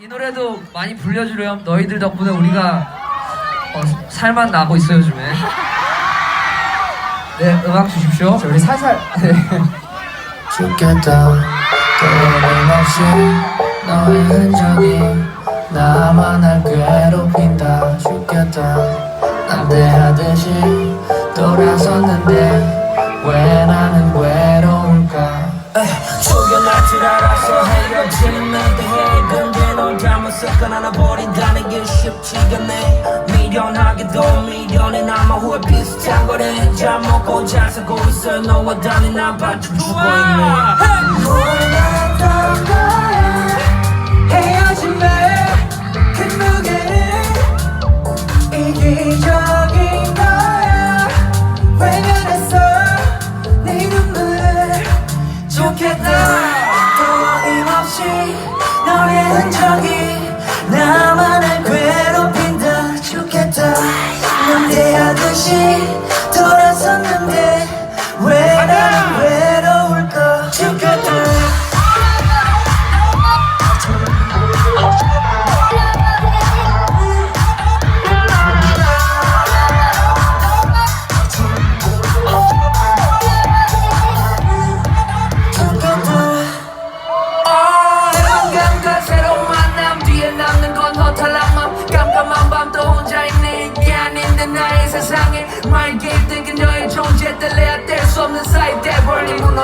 이 노래도 많이 불려주렴. 너희들 덕분에 우리가 어, 살만 나고 있어요 요즘에. 네, 음악 주십시오. 우리 살살 죽겠다 끊임없이 너의 흔적이 나만 날 괴롭힌다 죽겠다 남대하듯이 돌아섰는데 왜 나는 외로울까 줄 알아서 헤어지는 내 대해. 근데 널 잘못했건 하나 버린다는 게 쉽지가 않네. 미련하게도 미련이 남아 후회 비슷한 거래. 잘 먹고 잘 살고 있어. 너와 다닌 나 반쯤 죽어 있네. 몰랐던 거야? 헤어짐에 그 무게는 이기적 너의 흔적이 나만을 괴롭힌다. 좋겠다. 남대하듯이 돌아섰는데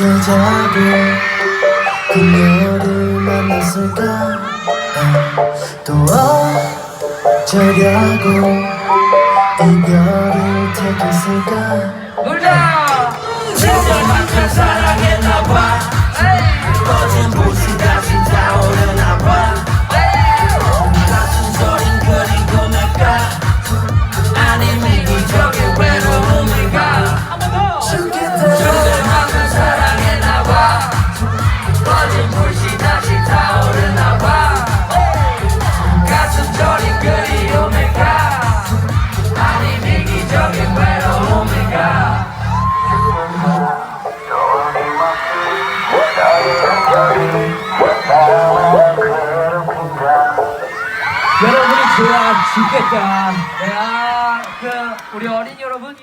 어쩌자고 그녀를 만났을까? 아, 또 어쩌려고 이별을 택했을까? 놀자 좋아 죽겠다. 네, 아, 그 우리 어린 여러분이